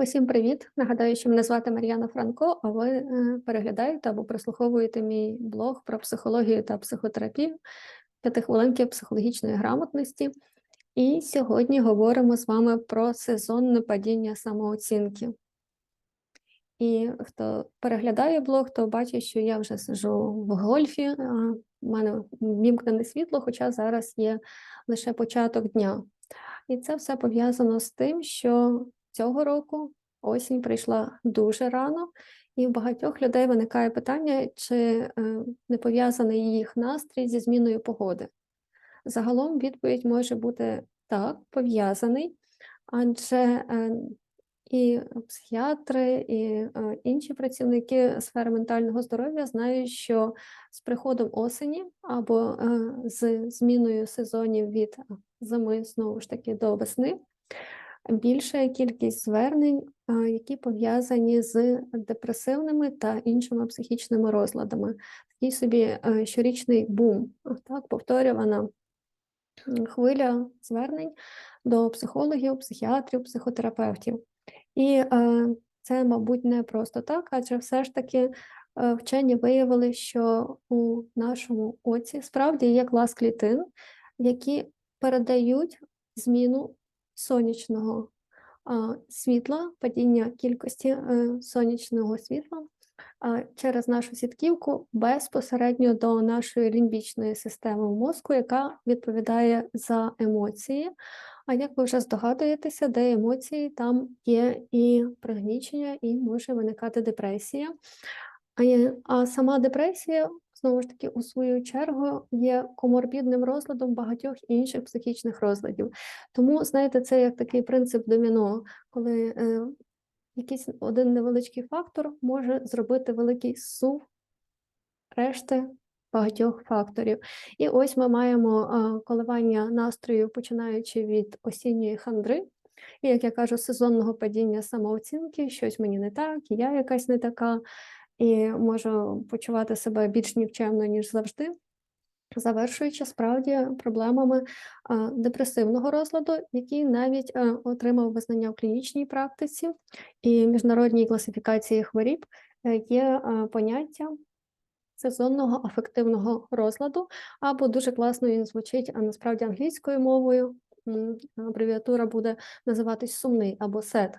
Усім привіт! Нагадаю, що мене звати Мар'яна Франко, а ви е, переглядаєте або прослуховуєте мій блог про психологію та психотерапію п'ятихвилинки психологічної грамотності. І сьогодні говоримо з вами про сезонне падіння самооцінки. І хто переглядає блог, то бачить, що я вже сижу в гольфі, в мене вімкнене світло, хоча зараз є лише початок дня. І це все пов'язано з тим, що цього року осінь прийшла дуже рано, і в багатьох людей виникає питання, чи е, не пов'язаний їх настрій зі зміною погоди. Загалом відповідь може бути так, пов'язаний, адже е, і психіатри, і е, інші працівники сфери ментального здоров'я знають, що з приходом осені або з зміною сезонів від зими знову ж таки до весни більша кількість звернень, які пов'язані з депресивними та іншими психічними розладами. Такий собі е, щорічний бум, так, повторювана хвиля звернень до психологів, психіатрів, психотерапевтів. І е, це, мабуть, не просто так, адже все ж таки е, вчені виявили, що у нашому оці справді є клас клітин, які передають зміну сонячного світла, падіння кількості е, сонячного світла через нашу сітківку безпосередньо до нашої лімбічної системи мозку, яка відповідає за емоції. А як ви вже здогадуєтеся, де емоції, там є і пригнічення, і може виникати депресія. А сама депресія знову ж таки, у свою чергу, є коморбідним розладом багатьох інших психічних розладів. Тому, знаєте, це як такий принцип доміно, коли е, якийсь один невеличкий фактор може зробити великий сув решти багатьох факторів. І ось ми маємо е, коливання настрою, починаючи від осінньої хандри. І, як я кажу, сезонного падіння самооцінки, щось мені не так, я якась не така і можу почувати себе більш нікчемно, ніж завжди, завершуючи справді проблемами депресивного розладу, який навіть отримав визнання в клінічній практиці і міжнародній класифікації хворіб е, є поняття. Сезонного афективного розладу, або дуже класно він звучить, а насправді англійською мовою абревіатура буде називатись сумний або SED.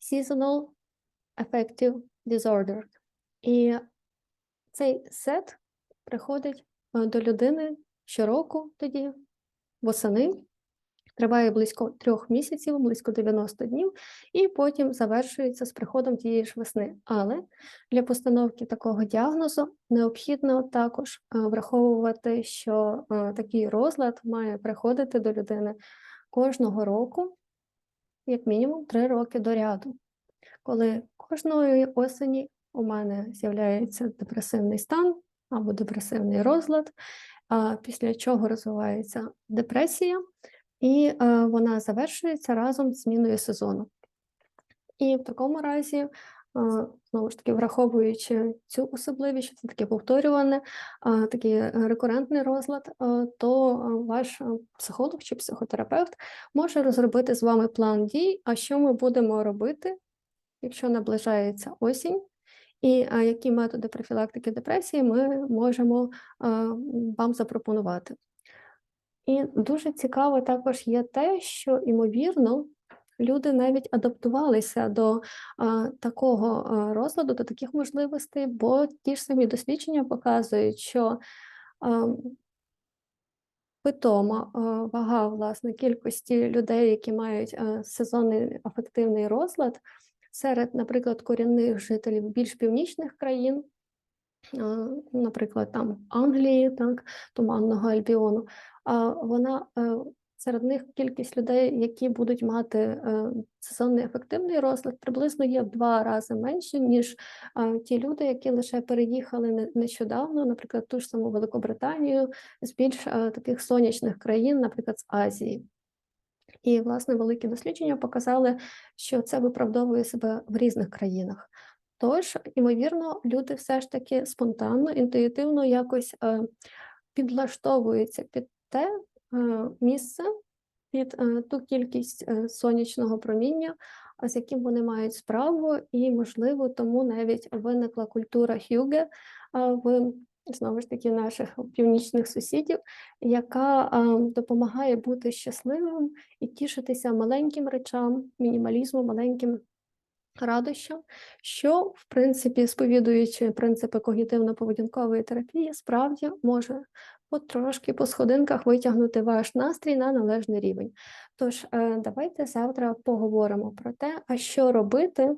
Seasonal Affective Disorder. І цей сет приходить е, до людини щороку тоді, восени, триває близько трьох місяців, близько 90 днів, і потім завершується з приходом тієї ж весни. Але для постановки такого діагнозу необхідно також е, враховувати, що е, такий розлад має приходити до людини кожного року, як мінімум, три роки до ряду, коли кожної осені у мене з'являється депресивний стан або депресивний розлад, після чого розвивається депресія, і е, вона завершується разом з зміною сезону. І в такому разі, е, знову ж таки, враховуючи цю особливість, що це таке повторюване, такий рекурентний розлад, е, то ваш психолог чи психотерапевт може розробити з вами план дій, а що ми будемо робити, якщо наближається осінь, і які методи профілактики депресії ми можемо вам запропонувати. І дуже цікаво також є те, що, ймовірно, люди навіть адаптувалися до а, такого розладу, до таких можливостей, бо ті ж самі дослідження показують, що а, питома а, вага власне кількості людей, які мають а, сезонний афективний розлад серед, наприклад, корінних жителів більш північних країн, наприклад, там Англії, так, Туманного Альбіону, вона е, серед них кількість людей, які будуть мати е, сезонний ефективний розлад, приблизно є в два рази менше, ніж ті люди, які лише переїхали нещодавно, наприклад, ту ж саму Великобританію з більш е, таких сонячних країн, наприклад, з Азії. І, власне, великі дослідження показали, що це виправдовує себе в різних країнах. Тож, ймовірно, люди все ж таки спонтанно, інтуїтивно якось е, підлаштовуються під те е, місце, під е, ту кількість сонячного проміння з яким вони мають справу, і, можливо, тому навіть виникла культура Хюге в знову ж таки наших північних сусідів, яка допомагає бути щасливим і тішитися маленьким речам, мінімалізму, маленьким радощам, що, в принципі, сповідуючи принципи когнітивно-поведінкової терапії, справді може потрошки по сходинках витягнути ваш настрій на належний рівень. Тож, е, давайте завтра поговоримо про те, а що робити,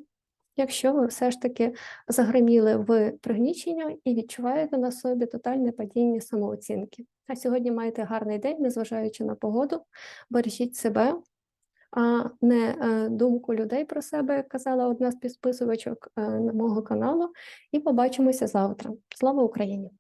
якщо ви все ж таки загриміли в пригнічення і відчуваєте на собі тотальне падіння самооцінки. А сьогодні маєте гарний день, незважаючи на погоду, бережіть себе, а не е, думку людей про себе, як казала одна з підписувачок е, мого каналу. І побачимося завтра. Слава Україні!